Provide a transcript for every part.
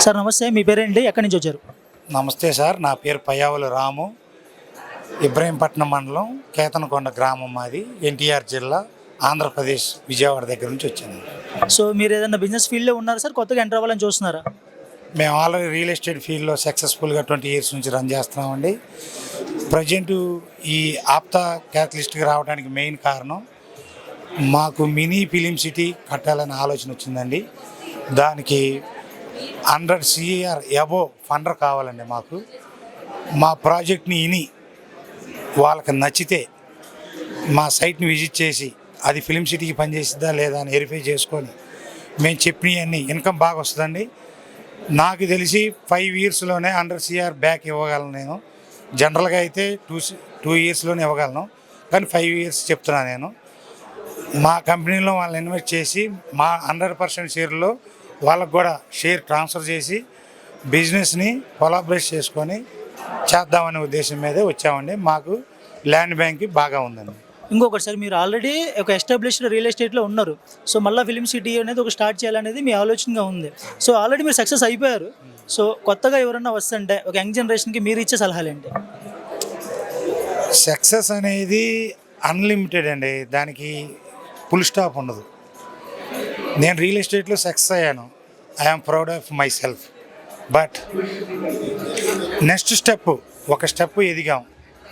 Sir నమస్తే. మీ పేరేంటి? ఎక్కడి నుంచి వచ్చారు? నమస్తే సార్. నా పేరు పయ్యావుల రాము. ఇబ్రహీంపట్నం మండలం కేతనకొండ గ్రామం మాది. ఎన్టీఆర్ జిల్లా ఆంధ్రప్రదేశ్ విజయవాడ దగ్గర నుంచి వచ్చింది సో మీరు ఏదైనా బిజినెస్ ఫీల్డ్లో ఉన్నారా సార్? కొత్తగా ఎంటర్ అవ్వాలని చూస్తున్నారా? మేము ఆల్రెడీ రియల్ ఎస్టేట్ ఫీల్డ్లో సక్సెస్ఫుల్గా ట్వంటీ ఇయర్స్ నుంచి రన్ చేస్తున్నామండి. ప్రజెంట్ ఈ ఆప్తా క్యాటలిస్ట్కి రావడానికి మెయిన్ కారణం మాకు మినీ ఫిలిం సిటీ కట్టాలనే ఆలోచన వచ్చిందండి. దానికి హండ్రెడ్ సిఆర్ ఎబో ఫండర్ కావాలండి మాకు. మా ప్రాజెక్ట్ని ఇని వాళ్ళకి నచ్చితే మా సైట్ని విజిట్ చేసి అది ఫిలిం సిటీకి పనిచేసిద్దా లేదా అని వెరిఫై చేసుకొని మేము చెప్పినవన్నీ ఇన్కమ్ బాగా వస్తుందండి. నాకు తెలిసి ఫైవ్ ఇయర్స్లోనే హండ్రెడ్ సిఆర్ బ్యాక్ ఇవ్వగలను నేను. జనరల్గా అయితే టూ టూ ఇయర్స్లోనే ఇవ్వగలను. కానీ ఫైవ్ ఇయర్స్ చెప్తున్నాను నేను. మా కంపెనీలో వాళ్ళని ఇన్వెస్ట్ చేసి మా హండ్రెడ్ పర్సెంట్ షేర్లో వాళ్ళకు కూడా షేర్ ట్రాన్స్ఫర్ చేసి బిజినెస్ని కొలాబరేట్ చేసుకొని చేద్దామనే ఉద్దేశం మీదే వచ్చామండి. మాకు ల్యాండ్ బ్యాంక్ బాగా ఉందండి. ఇంకొకటి సార్ మీరు ఆల్రెడీ ఒక ఎస్టాబ్లిష్డ్ రియల్ ఎస్టేట్లో ఉన్నారు. సో మళ్ళీ ఫిలిం సిటీ అనేది ఒక స్టార్ట్ చేయాలనేది మీ ఆలోచనగా ఉంది. సో ఆల్రెడీ మీరు సక్సెస్ అయిపోయారు. సో కొత్తగా ఎవరన్నా వస్తుంటే ఒక యంగ్ జనరేషన్కి మీరు ఇచ్చే సలహాలు ఏంటి? సక్సెస్ అనేది అన్లిమిటెడ్ అండి. దానికి ఫుల్ స్టాప్ ఉండదు. నేను రియల్ ఎస్టేట్లో సక్సెస్ అయ్యాను. I'm proud of myself but next step ఒక స్టెప్ ఎదిగాం.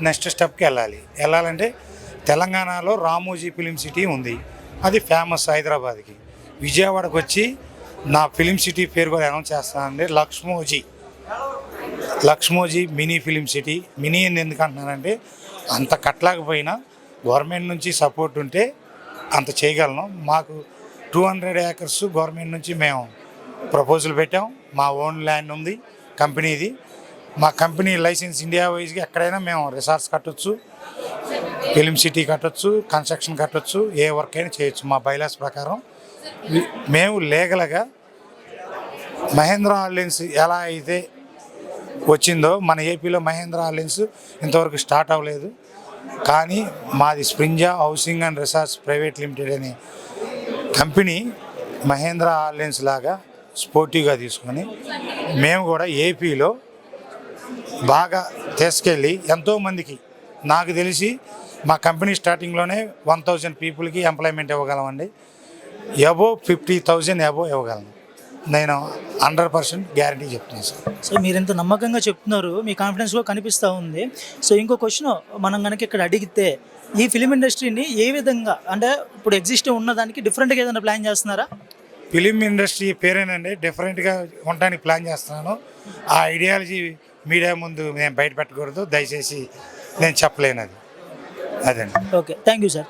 నెక్స్ట్ స్టెప్కి వెళ్ళాలి. వెళ్ళాలంటే తెలంగాణలో రామోజీ ఫిలిం సిటీ ఉంది. అది ఫేమస్ హైదరాబాద్కి. విజయవాడకు వచ్చి నా ఫిలిం సిటీ పేరు కూడా అనౌన్స్ చేస్తానండి Lakshmoji. Lakshmoji mini film city mini అని ఎందుకు అంటున్నానంటే అంత కట్టలేకపోయినా గవర్నమెంట్ నుంచి సపోర్ట్ ఉంటే అంత చేయగలను. మాకు టూ హండ్రెడ్ ఏకర్స్ గవర్నమెంట్ నుంచి మేము ప్రపోజల్ పెట్టాం. మా ఓన్ ల్యాండ్ ఉంది కంపెనీది. మా కంపెనీ లైసెన్స్ ఇండియా వైజ్గా ఎక్కడైనా మేము రిసార్ట్స్ కట్టొచ్చు ఫిలిం సిటీ కట్టొచ్చు కన్స్ట్రక్షన్ కట్టొచ్చు ఏ వర్క్ అయినా చేయొచ్చు. మా బైలాస్ ప్రకారం మేము లీగల్గా మహేంద్ర ఆర్లెన్స్ ఎలా అయితే వచ్చిందో మన ఏపీలో మహేంద్ర ఆర్లెన్స్ ఇంతవరకు స్టార్ట్ అవ్వలేదు. కానీ మాది స్ప్రింజా housing and resorts private limited అనే కంపెనీ మహేంద్ర ఆర్లెన్స్ లాగా స్పోర్టివ్గా తీసుకొని మేము కూడా ఏపీలో బాగా తీసుకెళ్ళి ఎంతోమందికి నాకు తెలిసి మా కంపెనీ స్టార్టింగ్లోనే వన్ థౌజండ్ పీపుల్కి ఎంప్లాయ్మెంట్ ఇవ్వగలమండి. ఎబో ఫిఫ్టీ థౌజండ్ ఎబో ఇవ్వగలను. నేను హండ్రెడ్ పర్సెంట్ గ్యారంటీ చెప్తున్నాను సార్. సో మీరు ఎంత నమ్మకంగా చెప్తున్నారు మీ కాన్ఫిడెన్స్లో కనిపిస్తూ ఉంది. సో ఇంకో క్వశ్చన్ మనం కనుక ఇక్కడ అడిగితే ఈ ఫిలిం ఇండస్ట్రీని ఏ విధంగా అంటే ఇప్పుడు ఎగ్జిస్ట్ ఉన్న దానికి డిఫరెంట్గా ఏదైనా ప్లాన్ చేస్తున్నారా? ఫిలిం ఇండస్ట్రీ పేరేనండి డిఫరెంట్గా ఉండడానికి ప్లాన్ చేస్తున్నాను. ఆ ఐడియాలజీ మీడియా ముందు నేను బయట పెట్టకూడదు దయచేసి నేను చెప్పలేను అది అదండి. Okay thank you sir